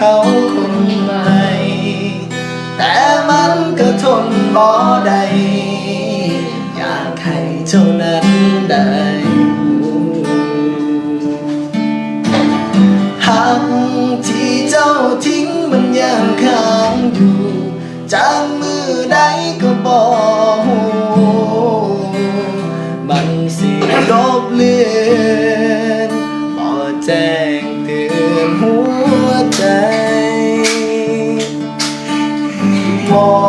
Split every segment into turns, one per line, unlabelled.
เขาคนใหม่แต่มันก็ทนบ่ได้อยากให้เท่านั้นได้หักที่เจ้าทิ้งมันยังค้างอยู่จากมือใดก็บอกหูมันสิลบเลือนพอแจ้ง ม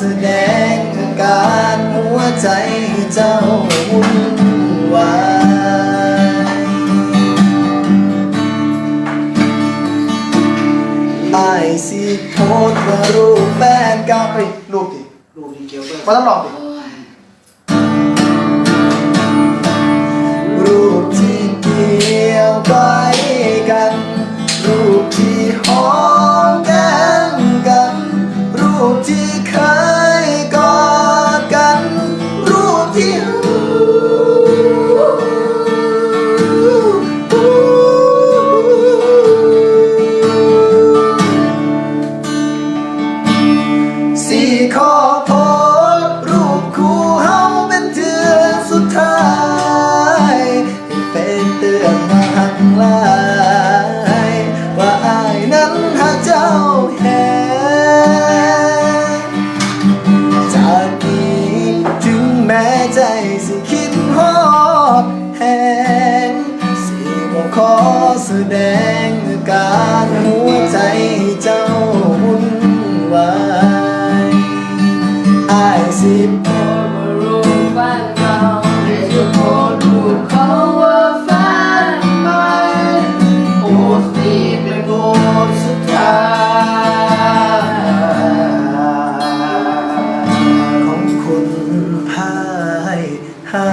แสดงอาการหัวใจเจ้าวุ่นวายไอายสิโพสต์ว่ารูปแฟนเก่าเอ้ยรูปดิรูปดิเกี่ยวกับมาต้องลองดิรูปที่เกี่ยวไปกัน รูปที่หอมแก้มกัน รูปที่เคย ขอแสดงการหัวใจให้เจ้าหุ่นวายอาสิบคนมารู้บ้านเราจะโพสถูกเขาว่าแฟนไปโอ้สตีเป็นโบสสุดท้ายของคนณพ่ายหา